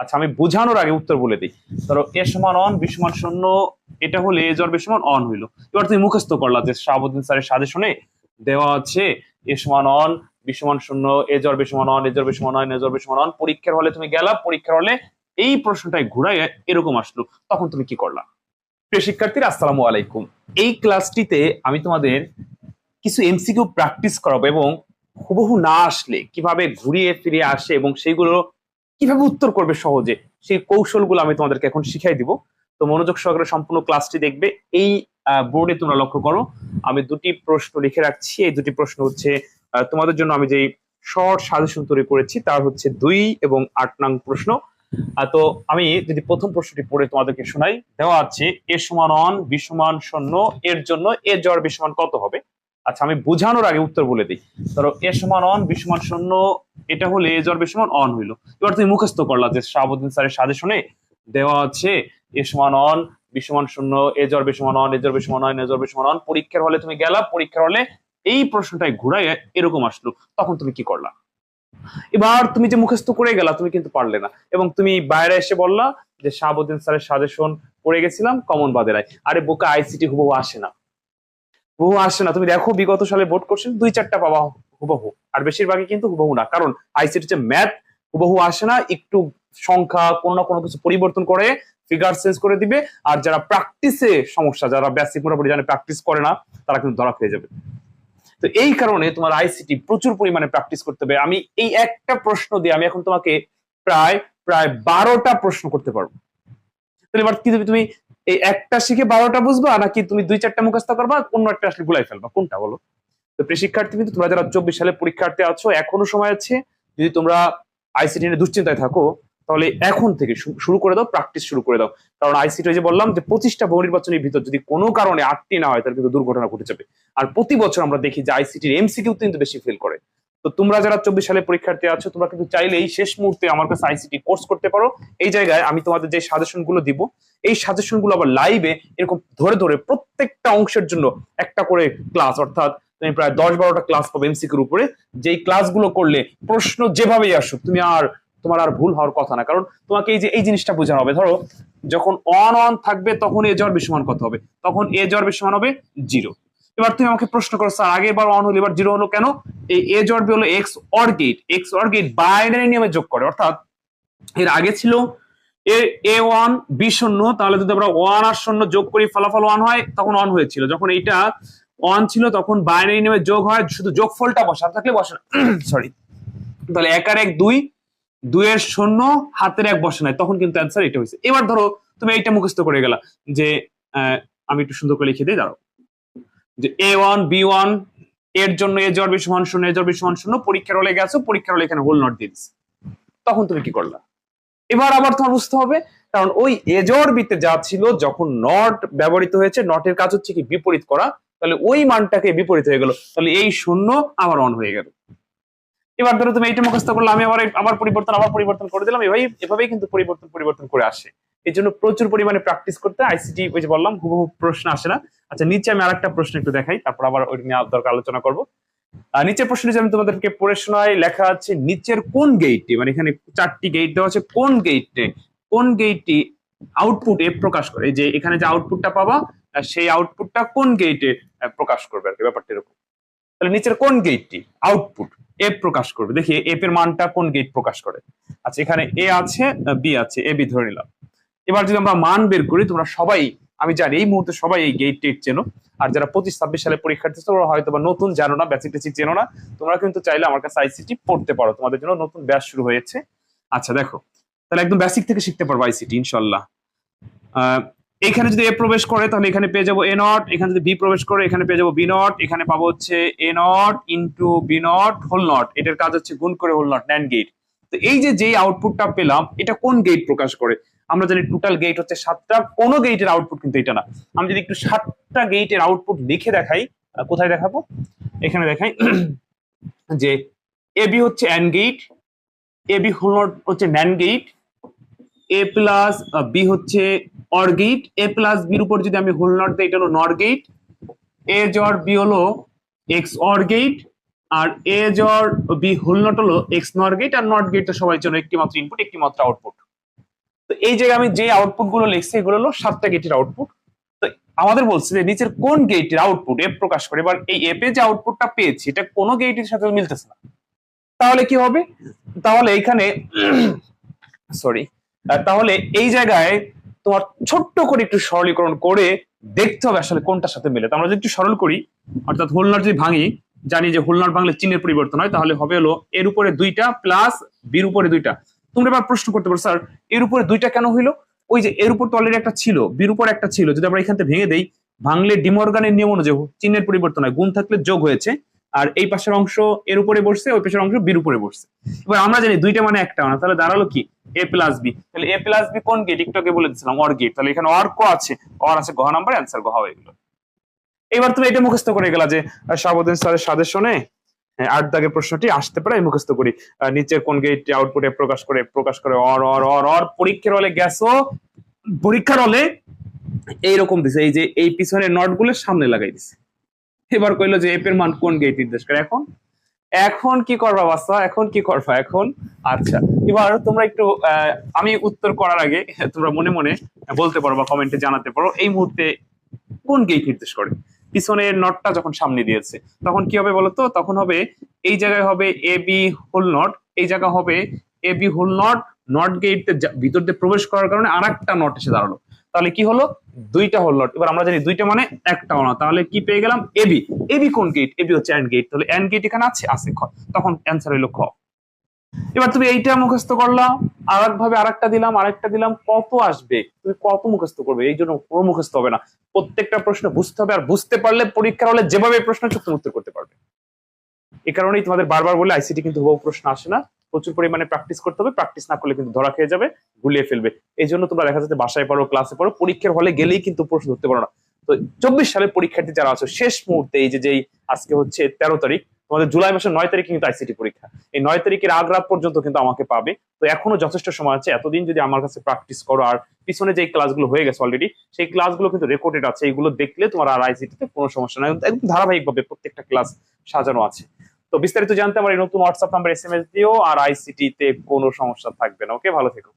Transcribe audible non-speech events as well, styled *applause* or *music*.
আচ্ছা আমি বোঝানোর আগে উত্তর বলে দিই। ধরো, এ সমান অন বি সমান শূন্য, এটা হলে এ জ্বর বি সমান অন হইল। এবার তুমি মুখস্থ করলা যে শাহাবুদ্দিন স্যারের সাজেশনে দেওয়া আছে, এ সমান অন বি সমান শূন্য, এ জ্বর বি সমান অন এ জ্বর বি সমান অন এ জ্বর বি সমান অন পরীক্ষার হলে তুমি গেলা, পরীক্ষার হলে এই প্রশ্নটাই ঘুরাই এরকম আসলো। তখন তুমি কি করলা? প্রিয় শিক্ষার্থীরা, আসসালামু আলাইকুম। এই ক্লাসটিতে আমি তোমাদের কিছু এমসিকিউ প্র্যাকটিস করাবো এবং হুবহু না আসলে কীভাবে ঘুরিয়ে ফিরিয়ে আসে এবং সেইগুলো কীভাবে উত্তর করবে সহজে? সেই কৌশলগুলো আমি তোমাদেরকে এখন শিখাই দিব। তো মনোযোগ সহকারে সম্পূর্ণ ক্লাসটি দেখবে। এই বোর্ডে তোমরা লক্ষ্য করো, আমি দুটি প্রশ্ন লিখে রাখছি। এই দুটি প্রশ্ন হচ্ছে তোমাদের জন্য আমি যেই শর্ট সাজেশন তৈরি করেছি, তার হচ্ছে দুই এবং আট নং প্রশ্ন। তো আমি যদি প্রথম প্রশ্নটি পড়ে তোমাদেরকে শোনাই। দেওয়া আছে, এ সমান অন বি সমান শূন্য, এর জন্য এ জ্বর বি সমান কত হবে? আচ্ছা আমি বোঝানোর আগে উত্তর বলে দিই। ধরো, এ সমান অন বি সমান শূন্য এটা হলে এ জ্বর বি সমান অন হইল। এবার তুমি মুখস্থ করলা যে শাহাবুদ্দিন স্যারের সাজেশনে দেওয়া আছে, এ সমান অন বি সমান শূন্য, এ জ্বর সমান অন এ জ্বর সমান অন এ জ্বর সমান অন পরীক্ষার হলে তুমি গেলা, পরীক্ষার হলে এই প্রশ্নটাই ঘুরাই এরকম আসলো। তখন তুমি কি করলা? এবার তুমি যে মুখস্থ করে গেলা, তুমি কিন্তু পারলে না। এবং তুমি বাইরে এসে বললা যে শাহাবুদ্দিন স্যারের সাজেশন পড়ে গেছিলাম কমন বাদেরাই আরে বোকা আইসিটি হুবহু আসে না। হুবহু আসে না। তুমি দেখো বিগত সালে বোর্ড কোশ্চেন দুই চারটা পাবা হুবহু। আর বেশিরভাগই কিন্তু হুবহু না। কারণ আইসিটি যে ম্যাথ হুবহু আসে না, একটু সংখ্যা কোনো না কোনো কিছু পরিবর্তন করে ফিগার চেঞ্জ করে দিবে। আর যারা প্র্যাকটিসে সমস্যা, যারা বেসিক মোটামুটি জানে প্র্যাকটিস করে না, তারা কিন্তু ধরা খেয়ে যাবে। তো এই কারণে তোমার আইসিটি প্রচুর পরিমাণে প্র্যাকটিস করতে হবে। আমি এই একটা প্রশ্ন দিয়ে আমি এখন তোমাকে প্রায় প্রায় বারোটা প্রশ্ন করতে পারব। তাহলে এবার কি তুমি এই একটা শিখে বারোটা বুঝবা, নাকি তুমি দুই চারটা মুখস্থ করবা, অন্য একটা আসলে গুলাই ফেলবা? কোনটা বলো? তো প্রিয় শিক্ষার্থী কিন্তু তোমরা যারা চব্বিশ সালে পরীক্ষার্থী আছো, এখনও সময় আছে। যদি তোমরা আইসিটি নিয়ে দুশ্চিন্তায় থাকো, তাহলে এখন থেকে শুরু করে দাও প্র্যাকটিস শুরু করে দাও। কারণ আইসিটি যে বললাম যে, পঁচিশটা বহু নির্বাচনের ভিতর যদি কোনো কারণে আটটি না হয়, তাহলে কিন্তু দুর্ঘটনা ঘটে যাবে। আর প্রতি বছর আমরা দেখি যে আইসিটির এমসিকিউ কিন্তু বেশি ফেল করে। তো তোমরা যারা চব্বিশ সালে পরীক্ষার্থী আছো, তোমরা কিন্তু চাইলেই শেষ মুহূর্তে আমার কাছে আইসিটি কোর্স করতে পারো। এই জায়গায় আমি তোমাদের যে সাজেশনগুলো দিব, এই সাজেশনগুলো আবার লাইভে এরকম ধরে ধরে প্রত্যেকটা অংশের জন্য একটা করে ক্লাস অর্থাৎ তুমি প্রায় দশ বারোটা ক্লাস পাবে এমসিকিউর উপরে। যেই ক্লাসগুলো করলে প্রশ্ন যেভাবেই আসুক, তুমি আর, তোমার আর ভুল হওয়ার কথা না। কারণ তোমাকে এই যে, এই জিনিসটা বোঝানো হবে, ধরো যখন অন অন থাকবে, তখন এ জ্বর বিসমান কত হবে? তখন এ জ্বর বিসমান হবে জিরো এবার তুমি আমাকে প্রশ্ন করো, স্যার, আগে এবার অন হলো, এবার জিরো হলো কেন? এই এ জ্বর বি হলো X OR gate X OR gate binary নিয়মে যোগ করে। অর্থাৎ এর আগে ছিল এ ওয়ান বি শূন্য, তাহলে যদি আমরা ওয়ান আর শূন্য যোগ করি, ফলাফল ওয়ান হয়, তখন অন হয়েছিল। যখন এইটা অন ছিল তখন বাইনারি নেমে যোগ হয়, শুধু যোগফলটা বসা থাকলে বসে সরি *clears throat* তাহলে এক আর এক দুই দুইয়ের শূন্য, হাতের এক বসে নাই। তখন কিন্তু অ্যান্সার এটা হয়েছে। এবার ধরো, তুমি এইটা মুখস্থ করে গেলা যে আমি একটু সুন্দর করে লিখে দিই, দাঁড়াও। যে এ ওয়ান বি ওয়ানের জন্য এ জ্বর বি সমান শূন্য এ জ্বর বি সমান শূন্য, পরীক্ষার হলে গেছো, পরীক্ষার হলে এখানে হোল নট দিয়ে দিস তখন তুমি কি করলা? এবার আবার তোমার বুঝতে হবে, কারণ ওই এজর বিতে যা ছিল, যখন নট ব্যবহৃত হয়েছে নটের কাজ হচ্ছে কি, বিপরীত করা তাহলে ওই মানটাকে বিপরীত হয়ে গেল। তাহলে এই শূন্য আবার অন হয়ে গেল। এবার ধরো তুমি এইটা মুখস্থ করলে, আমি আবার আবার পরিবর্তন আবার পরিবর্তন করে দিলাম। এভাবেই এভাবেই কিন্তু পরিবর্তন পরিবর্তন করে আসে। এই জন্য প্রচুর পরিমাণে প্র্যাকটিস করতে আইসিটি ওই যে বললাম, হুবহু প্রশ্ন আসে না। আচ্ছা নিচে আমি আরেকটা প্রশ্ন একটু দেখাই, তারপর আবার ওই নিয়ে দরকার আলোচনা করব। নিচের প্রশ্নটি যে আমি তোমাদেরকে পড়ে শোনাই, লেখা আছে, নিচের কোন গেটটি মানে এখানে চারটি গেট দেওয়া আছে, কোন গেটে কোন গেটটি আউটপুট এ প্রকাশ করে? যে এখানে যে আউটপুটটা পাবা সেই আউটপুটটা কোন গেটে প্রকাশ করবে আর কি ব্যাপারটা এরকম তাহলে নিচের কোন গেটটি আউটপুট এ প্রকাশ করবে। দেখি এফ এর মানটা কোন গেট প্রকাশ করে? আচ্ছা এখানে এ আছে বি আছে এ বি ধরে নিলাম। এবার যদি আমরা মান বের করি, তোমরা সবাই, আমি জানি এই মুহূর্তে সবাই এই গেট টেট চেনো। আর যারা পঁচিশ, ছাব্বিশ সালে পরীক্ষার্থী তোমরা হয়তো বা নতুন জানো না বেসিক টেসিক চেনো না। তোমরা কিন্তু চাইলে আমার কাছে আইসিটি পড়তে পারো। তোমাদের জন্য নতুন ব্যাচ শুরু হয়েছে। আচ্ছা দেখো। তাহলে একদম বেসিক থেকে শিখতে পারব আইসিটি ইনশাল্লাহ। এখানে যদি এ প্রবেশ করে, তাহলে এখানে পেয়ে যাব এ নট এখানে যদি বি প্রবেশ করে, এখানে পেয়ে যাব বি নট এখানে পাবো হচ্ছে A NOT into B NOT whole NOT এটার কাজ হচ্ছে গুণ করে হোল নট ন্যান গেট তো এই যে যেই আউটপুটটা পেলাম, এটা কোন গেট প্রকাশ করে? আমরা জানি টোটাল গেট হচ্ছে সাতটা, কোনো গেটের আউটপুট কিন্তু এটা না। আমি যদি একটু সাতটা গেটের আউটপুট লিখে দেখাই কোথায় দেখাবো? এখানে দেখাই, *clears throat* যে এ বি হচ্ছে AND gate A B whole NOT হচ্ছে NAND gate A plus B হচ্ছে অর গেট এ প্লাস বির উপর যদি আমি হোল নট দিই, এটা হলো নর এ জর বি হলো এক্স অর আর এ জর বি হোল নট হলো এক্স নর আর নট গেট তো সবাই জন্য একটি মাত্র ইনপুট একটি মাত্র আউটপুট তো এই জায়গায় আমি যে আউটপুটগুলো লিখছি, এগুলো হলো সাতটা গেটের আউটপুট তো আমাদের বলছে যে নিচের কোন গেটের আউটপুট এফ প্রকাশ করে, এবার এই এফে যে আউটপুটটা পেয়েছি, এটা কোনো গেটের সাথে মিলতেছে না। তাহলে কি হবে? তাহলে এইখানে সরি *coughs* তাহলে এই জায়গায় তোমার ছোট্ট করে একটু সরলীকরণ করে দেখতে হবে আসলে কোনটার সাথে মিলে। তো আমরা যদি একটু সরল করি, অর্থাৎ হোলনার যদি ভাঙি, জানি যে হোলনার ভাঙলে চিহ্নের পরিবর্তন হয়, তাহলে হবে হলো এর উপরে দুইটা প্লাস বির উপরে দুইটা। তোমরা এবার প্রশ্ন করতে পারো, স্যার, এর উপরে দুইটা কেন হইল? ওই যে এর উপর তো অলরেডি একটা ছিল, বির উপর একটা ছিল। যদি আমরা এখান থেকে ভেঙে দেই, ভাঙলে ডিমর্গানের নিয়ম অনুযায়ী চিহ্নের পরিবর্তন হয়। গুণ থাকলে যোগ হয়েছে। আর এই পাশের অংশ এর উপরে বসছে, ওই পাশের অংশ বির উপরে বসছে। এবার আমরা জানি দুইটা মানে একটা না তাহলে দাঁড়াল কি? এ প্লাস বি তাহলে এ প্লাস বি কোন গেট একটু আগে বলে দিচ্ছিলাম অর গেট তাহলে এখানে অর আছে। অর আছে গহ নাম্বার অ্যান্সার গহ হয়ে গেল এবার তুমি এটা মুখস্থ করে গেলা যে শাহাবুদ্দিন স্যারের সাজেশনে আট দাগের প্রশ্নটি আসতে পারে, আমি মুখস্থ করি। নিচের কোন গেট আউটপুটে প্রকাশ করে প্রকাশ করে অর অর অর অর পরীক্ষার হলে গেছো পরীক্ষার হলে এইরকম দিছে। এই যে, এই পিছনের নটগুলো সামনে লাগাই দিছে। এবার কইলো যে এপের মান কোন গেট নির্দেশ করে এখন? এখন কি করবা বাচ্চা? এখন কি করবা? এখন? আচ্ছা এবার তোমরা একটু আমি উত্তর করার আগে তোমরা মনে মনে বলতে পারো বা কমেন্টে জানাতে পারো, এই মুহূর্তে কোন গেট নির্দেশ করে? পিছনের নটটা যখন সামনে দিয়েছে, তখন কি হবে বলতো? তখন হবে এই জায়গায় হবে এ বি হোল নট এই জায়গা হবে A B whole not not gate ভিতর দিয়ে প্রবেশ করার কারণে আর একটা নট এসে দাঁড়াল। তাহলে কি হলো? দুইটা হোল নট এবার আমরা জানি দুইটা মানে একটাও না তাহলে কি পেয়ে গেলাম? এবি এবি কোন গেট এবি হচ্ছে এন্ড গেট তাহলে এন্ড গেট এখানে আছে? আছে, খ। তখন অ্যান্সার হইল খ। এবার তুমি এইটা মুখস্থ করলাম আর ভাবে আরেকটা দিলাম আরেকটা দিলাম, কত আসবে? তুমি কত মুখস্থ করবে? এই জন্য পুরো মুখস্থ হবে না। প্রত্যেকটা প্রশ্ন বুঝতে হবে আর বুঝতে পারলে পরীক্ষার হলে যেভাবে প্রশ্ন তুমি উত্তর করতে পারবে। এই কারণেই তোমাদের বারবার বলে আইসিটি কিন্তু বহু প্রশ্ন আসে না। প্রচুর পরিমাণে প্র্যাকটিস করতে হবে। প্র্যাকটিস না করলে কিন্তু ধরা খেয়ে যাবে, গুলিয়ে ফেলবে। এই জন্য তোমরা দেখা যাচ্ছে বাসায় পড়ো ক্লাসে পড়ো, পরীক্ষার হলে গেলেই কিন্তু প্রশ্ন ধরতে পারো না। তো চব্বিশ সালের পরীক্ষার্থী যারা আছো, শেষ মুহূর্তে এই যে যেই আজকে হচ্ছে তেরো তারিখ, তোমাদের জুলাই মাসের নয় তারিখে কিন্তু আইসিটি পরীক্ষা। এই নয় তারিখের আগ রাত পর্যন্ত কিন্তু আমাকে পাবে। তো এখনও যথেষ্ট সময় আছে। এতদিন যদি আমার কাছে প্র্যাকটিস করো, আর পিছনে যে ক্লাসগুলো হয়ে গেছে অলরেডি সেই ক্লাসগুলো কিন্তু রেকর্ডেড আছে। এগুলো দেখলে তোমার আর আইসিটিতে কোনো সমস্যা নাই। একদম ধারাবাহিকভাবে প্রত্যেকটা ক্লাস সাজানো আছে। তো বিস্তারিত জানতে আমার এই নতুন WhatsApp number S M S দিও আর আইসিটি তে কোনো সমস্যা থাকবে না। ওকে ভালো থেকো।